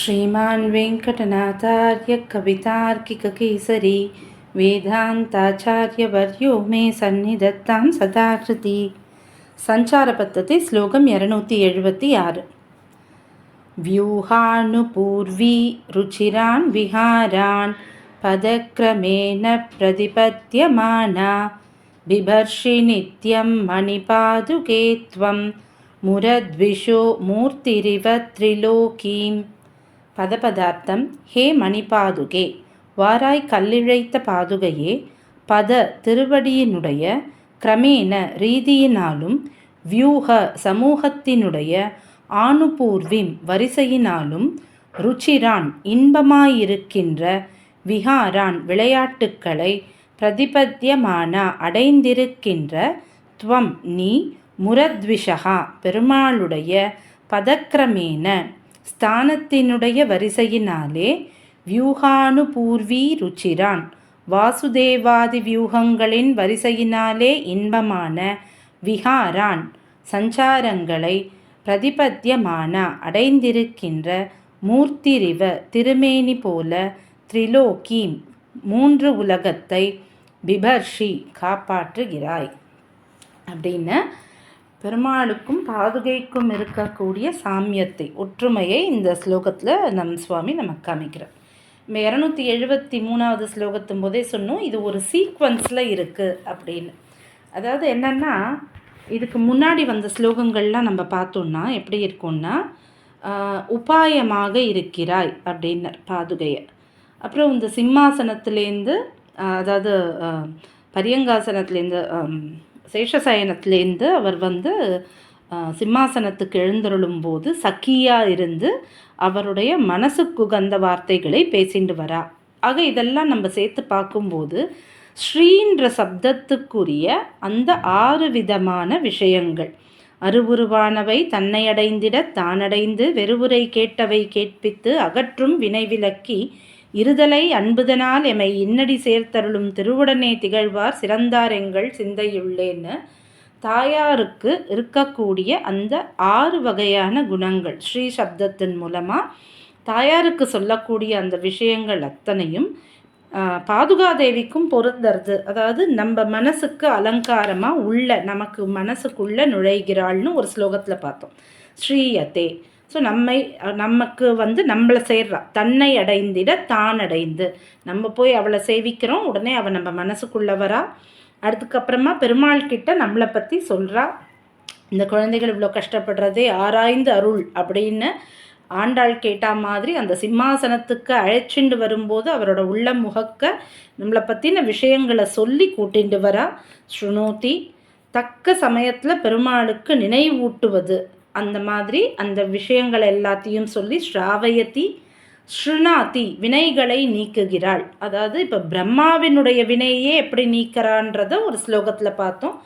श्रीमान् वेङ्कटनाथार्यकवितार्किककेसरी वेदान्ताचार्यवर्यो मे सन्निधत्तां सदाहृति सञ्चारपत्रति श्लोकं एनूति एवती आरु व्यूहानुपूर्वी रुचिरान् विहारान् पदक्रमेण प्रतिपद्यमाना। बिभर्षि नित्यं मणिपादुके त्वं मुरद्विषो मूर्तिरिव त्रिलोकीं பதபதார்த்தம் ஹே மணிபாதுகே வாராய் கல்லிழைத்த பாதுகையே பத திருவடியினுடைய கிரமேண ரீதியினாலும் வியூக சமூகத்தினுடைய ஆணுபூர்விம் வரிசையினாலும் ருச்சிரான் இன்பமாயிருக்கின்ற விஹாரான் விளையாட்டுக்களை பிரதிபத்தியமான அடைந்திருக்கின்ற துவம் நீ முரத்விஷகா பெருமாளுடைய பதக்கிரமேன ஸ்தானத்தினுடைய வரிசையினாலே வியூகானுபூர்வி ருச்சிரான் வாசுதேவாதி வியூகங்களின் வரிசையினாலே இன்பமான விஹாரான் சஞ்சாரங்களை பிரதிபத்தியமான அடைந்திருக்கின்ற மூர்த்திரிவ திருமேனி போல திரிலோகீம் மூன்று உலகத்தை பிபர்ஷி காப்பாற்றுகிறாய். அப்படின்னு பெருமாளுக்கும் பாதுகைக்கும் இருக்கக்கூடிய சாமியத்தை ஒற்றுமையை இந்த ஸ்லோகத்தில் நம் சுவாமி நமக்கு காமிக்கிறார். நம்ம இரநூத்தி எழுபத்தி மூணாவது ஸ்லோகத்தும் போதே சொன்னோம் இது ஒரு சீக்வன்ஸில் இருக்குது அப்படின்னு. அதாவது என்னென்னா இதுக்கு முன்னாடி வந்த ஸ்லோகங்கள்லாம் நம்ம பார்த்தோம்னா எப்படி இருக்கும்னா உபாயமாக இருக்கிறாய் அப்படின்னர் பாதுகையை அப்புறம் இந்த சிம்மாசனத்துலேருந்து அதாவது பரியங்காசனத்துலேருந்து சேஷசயனத்திலேருந்து அவர் வந்து சிம்மாசனத்துக்கு எழுந்தருளும் போது சக்கியாக இருந்து அவருடைய மனசுக்கு உகந்த வார்த்தைகளை பேசிட்டு வரா. ஆக இதெல்லாம் நம்ம சேர்த்து பார்க்கும்போது ஸ்ரீன்ற சப்தத்துக்குரிய அந்த ஆறு விதமான விஷயங்கள். அருவுருவானவை தன்னை அடைந்திட தானடைந்து வெறுவுரை கேட்டவை கேட்பித்து அகற்றும் வினைவிலக்கி இருதலை அன்புதனால் எமை இன்னடி சேர்த்தருளும் திருவுடனே திகழ்வார் சிறந்தார் எங்கள் சிந்தையுள்ளேன்னு தாயாருக்கு இருக்கக்கூடிய அந்த ஆறு வகையான குணங்கள் ஸ்ரீ சப்தத்தின் மூலமாக தாயாருக்கு சொல்லக்கூடிய அந்த விஷயங்கள் அத்தனையும் பாதுகாதேவிக்கும் பொருந்தறது. அதாவது நம்ம மனசுக்கு அலங்காரமாக உள்ள நமக்கு மனசுக்குள்ளே நுழைகிறாள்னு ஒரு ஸ்லோகத்தில் பார்த்தோம். ஸ்ரீயதே. ஸோ நம்மை நமக்கு வந்து நம்மளை சேர்றா. தன்னை அடைந்திட தான் அடைந்து. நம்ம போய் அவளை சேவிக்கிறோம். உடனே அவள் நம்ம மனசுக்குள்ளே வரா. அதுக்கப்புறமா பெருமாள் கிட்ட நம்மளை பற்றி சொல்கிறா இந்த குழந்தைகள் இவ்வளோ கஷ்டப்படுறதே ஆராய்ந்து அருள் அப்படின்னு ஆண்டாள் கேட்டா மாதிரி அந்த சிம்மாசனத்துக்கு அழைச்சிண்டு வரும்போது அவரோட உள்ள முகக்க நம்மளை பற்றின விஷயங்களை சொல்லி கூட்டிண்டு வரா ஸ்ருணோதி. தக்க சமயத்தில் பெருமாளுக்கு நினைவூட்டுவது. அந்த மாதிரி அந்த விஷயங்கள் எல்லாத்தையும் சொல்லி ஸ்ராவயத்தி ஸ்ருணாதி வினைகளை நீக்குகிறாள். அதாவது இப்போ பிரம்மாவினுடைய வினையே எப்படி நீக்கிறான்றத ஒரு ஸ்லோகத்தில் பார்த்தோம்.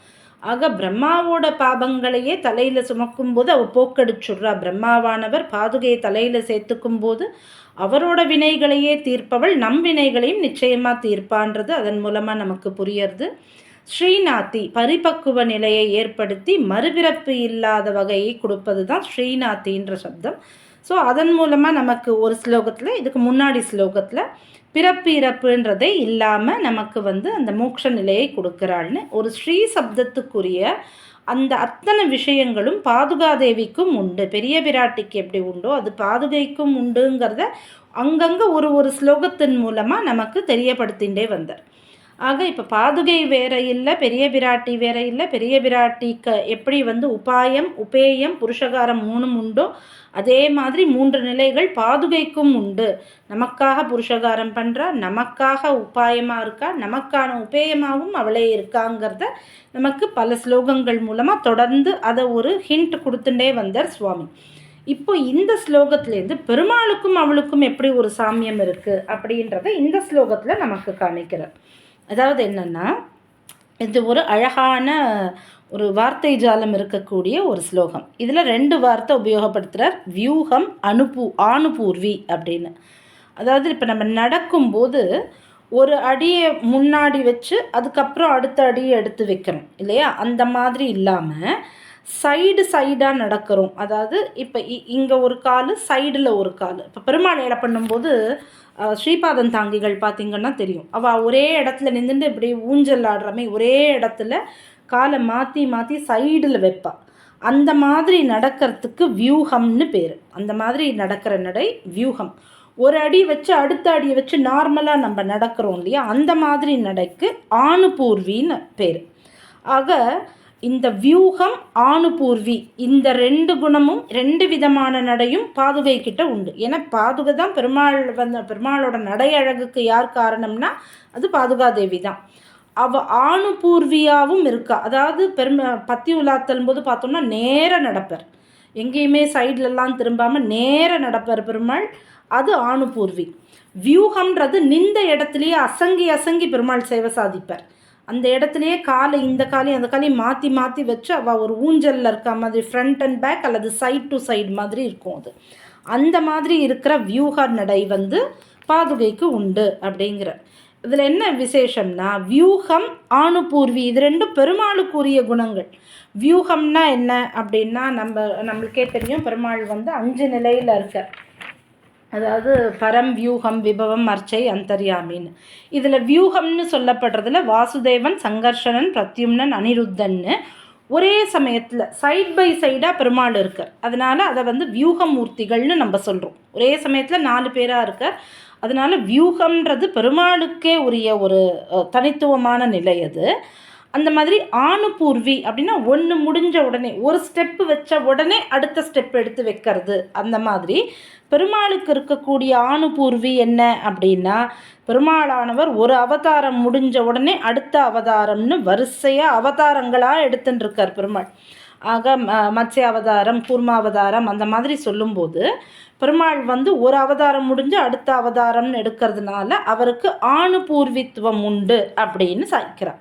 ஆக பிரம்மாவோட பாபங்களையே தலையில் சுமக்கும் போது அவள் போக்கடிச்சுடுறா. பிரம்மாவானவர் பாதுகையை தலையில் சேர்த்துக்கும் போது அவரோட வினைகளையே தீர்ப்பவள் நம் வினைகளையும் நிச்சயமாக தீர்ப்பான்றது அதன் மூலமாக நமக்கு புரியறது. ஸ்ரீநாத்தி பரிபக்குவ நிலையை ஏற்படுத்தி மறுபிறப்பு இல்லாத வகையை கொடுப்பது தான் ஸ்ரீநாத்தின்ற சப்தம். ஸோ அதன் மூலமாக நமக்கு ஒரு ஸ்லோகத்தில் இதுக்கு முன்னாடி ஸ்லோகத்தில் பிறப்பு இறப்புன்றதே இல்லாமல் நமக்கு வந்து அந்த மோட்ச நிலையை கொடுக்குறாள்னு ஒரு ஸ்ரீ சப்தத்துக்குரிய அந்த அத்தனை விஷயங்களும் பாதுகாதேவிக்கும் உண்டு. பெரிய பிராட்டிக்கு எப்படி உண்டோ அது பாதுகைக்கும் உண்டுங்கிறத அங்கங்கே ஒரு ஒரு ஸ்லோகத்தின் மூலமாக நமக்கு தெரியப்படுத்திகிட்டே வந்தார். ஆக இப்போ பாதுகை வேற இல்லை பெரிய பிராட்டி வேற இல்லை பெரிய பிராட்டிக்கு எப்படி வந்து உபாயம் உபேயம் புருஷகாரம் மூணும் உண்டோ அதே மாதிரி மூன்று நிலைகள் பாதுகைக்கும் உண்டு. நமக்காக புருஷகாரம் பண்ணுறா நமக்காக உபாயமாக இருக்கா நமக்கான உபேயமாகவும் அவளே இருக்காங்கிறத நமக்கு பல ஸ்லோகங்கள் மூலமாக தொடர்ந்து அதை ஒரு ஹிண்ட் கொடுத்துட்டே வந்தார் சுவாமி. இப்போ இந்த ஸ்லோகத்திலேருந்து பெருமாளுக்கும் அவளுக்கும் எப்படி ஒரு சாமியம் இருக்குது அப்படின்றத இந்த ஸ்லோகத்தில் நமக்கு காமிக்கிறார். அதாவது என்னென்னா இது ஒரு அழகான ஒரு வார்த்தை ஜாலம் இருக்கக்கூடிய ஒரு ஸ்லோகம். இதில் ரெண்டு வார்த்தை உபயோகப்படுத்துகிறார் வியூகம் அனுபூ ஆணுபூர்வி அப்படின்னு. அதாவது இப்போ நம்ம நடக்கும்போது ஒரு அடியை முன்னாடி வச்சு அதுக்கப்புறம் அடுத்த அடியை எடுத்து வைக்கிறோம் இல்லையா? அந்த மாதிரி இல்லாமல் சைடு சைடாக நடக்கிறோம். அதாவது இப்போ இங்கே ஒரு கால் சைடில் ஒரு கால். இப்போ பெருமாள் ஏழை பண்ணும்போது ஸ்ரீபாதன் ஸ்ரீபாதம் தாங்கிகள் பார்த்திங்கன்னா தெரியும். அவள் ஒரே இடத்துல நின்றுட்டு இப்படி ஊஞ்சல் ஆடுறமே ஒரே இடத்துல காலை மாற்றி மாற்றி சைடில் வைப்பாள் அந்த மாதிரி நடக்கிறதுக்கு வியூகம்னு பேர். அந்த மாதிரி நடக்கிற நடை வியூகம். ஒரு அடி வச்சு அடுத்த அடியை வச்சு நார்மலாக நம்ம நடக்கிறோம் இல்லையா? அந்த மாதிரி நடைக்கு ஆணுபூர்வின்னு பேர். ஆக இந்த வியூகம் ஆணுபூர்வி. இந்த ரெண்டு குணமும் ரெண்டு விதமான நடையும் பாதுகை கிட்ட உண்டு. ஏன்னா பாதுகை தான் பெருமாள் வந்த பெருமாளோட நடை அழகுக்கு யார் காரணம்னா அது பாதுகாதேவி தான். அவ ஆணுபூர்வியாகவும் இருக்கா. அதாவது பெரும பத்தி உலாத்தலும் போது பார்த்தோம்னா நேர நடப்பர். எங்கேயுமே சைட்லலாம் திரும்பாமல் நேர நடப்பர் பெருமாள். அது ஆணுபூர்வி. வியூகம்ன்றது நின்ற இடத்துலையே அசங்கி அசங்கி பெருமாள் சேவை சாதிப்பார். அந்த இடத்துலையே காலை இந்த காலையும் அந்த காலையும் மாற்றி மாற்றி வச்சு அவள் ஒரு ஊஞ்சலில் இருக்க மாதிரி ஃப்ரண்ட் அண்ட் பேக் அல்லது சைட் டு சைடு மாதிரி இருக்கும் அது. அந்த மாதிரி இருக்கிற வியூக நடை வந்து பாதுகைக்கு உண்டு அப்படிங்கிற. இதில் என்ன விசேஷம்னா வியூகம் ஆணுபூர்வி இது ரெண்டும் பெருமாளுக்குரிய குணங்கள். வியூகம்னா என்ன அப்படின்னா நம்ம நம்மளுக்கே தெரியும் பெருமாள் வந்து அஞ்சு நிலையில் இருக்கார். அதாவது பரம் வியூகம் விபவம் அர்ச்சை அந்தர்யாமின்னு இதில் வியூகம்னு சொல்லப்படுறதுல வாசுதேவன் சங்கர்ஷனன் பிரத்யும்னன் அனிருத்தன்னு ஒரே சமயத்தில் சைட் பை சைடாக பெருமாள் இருக்கார். அதனால் அதை வந்து வியூகமூர்த்திகள்னு நம்ம சொல்கிறோம் ஒரே சமயத்தில் நாலு பேராக இருக்கார். அதனால் வியூகம்ன்றது பெருமாளுக்கே உரிய ஒரு தனித்துவமான நிலை அது. அந்த மாதிரி ஆணுபூர்வி அப்படின்னா ஒன்று முடிஞ்ச உடனே ஒரு ஸ்டெப்பு வச்ச உடனே அடுத்த ஸ்டெப் எடுத்து வைக்கிறது. அந்த மாதிரி பெருமாளுக்கு இருக்கக்கூடிய ஆணுபூர்வி என்ன அப்படின்னா பெருமாளானவர் ஒரு அவதாரம் முடிஞ்ச உடனே அடுத்த அவதாரம்னு வரிசையாக அவதாரங்களாக எடுத்துட்டு இருக்கார் பெருமாள். ஆக ம- அவதாரம் கூர்மாவதாரம் அந்த மாதிரி சொல்லும்போது பெருமாள் வந்து ஒரு அவதாரம் முடிஞ்சு அடுத்த அவதாரம்னு எடுக்கிறதுனால அவருக்கு ஆணுபூர்வித்துவம் உண்டு அப்படின்னு சாய்க்கிறார்.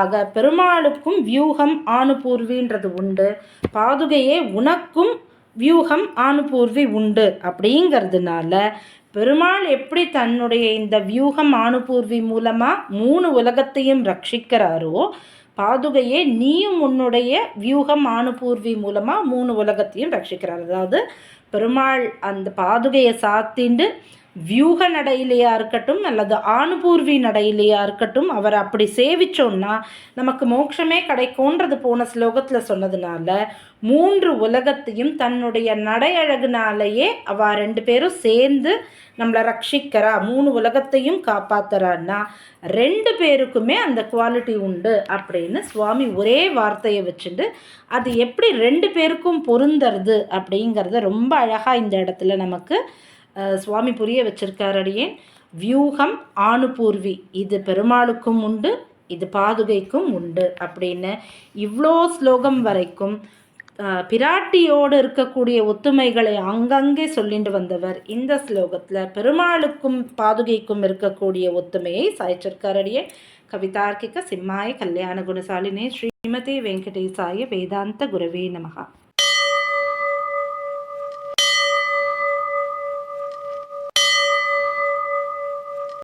ஆக பெருமாளுக்கும் வியூகம் ஆணுபூர்வின்றது உண்டு. பாதுகையே உனக்கும் வியூகம் ஆணுபூர்வி உண்டு அப்படிங்கிறதுனால பெருமாள் எப்படி தன்னுடைய இந்த வியூகம் ஆணுபூர்வி மூலமாக மூணு உலகத்தையும் ரட்சிக்கிறாரோ பாதுகையே நீயும் உன்னுடைய வியூகம் ஆணுபூர்வி மூலமாக மூணு உலகத்தையும் ரட்சிக்கிறார். அதாவது பெருமாள் அந்த பாதுகையை சாத்திண்டு வியூக நடையிலையா இருக்கட்டும் அல்லது ஆணுபூர்வி நடையிலையா இருக்கட்டும் அவர் அப்படி சேவிச்சோன்னா நமக்கு மோட்சமே கிடைக்கும்ன்றது போன ஸ்லோகத்தில் சொன்னதுனால மூன்று உலகத்தையும் தன்னுடைய நடையழகுனாலேயே அவ ரெண்டு பேரும் சேர்ந்து நம்மளை ரட்சிக்கிறா மூணு உலகத்தையும் காப்பாத்துறான்னா ரெண்டு பேருக்குமே அந்த குவாலிட்டி உண்டு அப்படின்னு சுவாமி ஒரே வார்த்தையை வச்சுட்டு அது எப்படி ரெண்டு பேருக்கும் பொருந்தறது அப்படிங்கிறத ரொம்ப அழகாக இந்த இடத்துல நமக்கு சுவாமி புரிய வச்சிருக்கார் அடியேன். வியூகம் ஆணுபூர்வி. இது பெருமாளுக்கும் உண்டு இது பாதுகைக்கும் உண்டு அப்படின்னு. இவ்வளோ ஸ்லோகம் வரைக்கும் பிராட்டியோடு இருக்கக்கூடிய ஒத்துமைகளை அங்கங்கே சொல்லிட்டு வந்தவர் இந்த ஸ்லோகத்தில் பெருமாளுக்கும் பாதுகைக்கும் இருக்கக்கூடிய ஒத்துமையை சாய்ச்சிருக்காரடியே கவிதார்க்கிக சிம்மாய கல்யாண குணசாலினே ஸ்ரீமதி வெங்கடேசாய வேதாந்த குரவே நமகா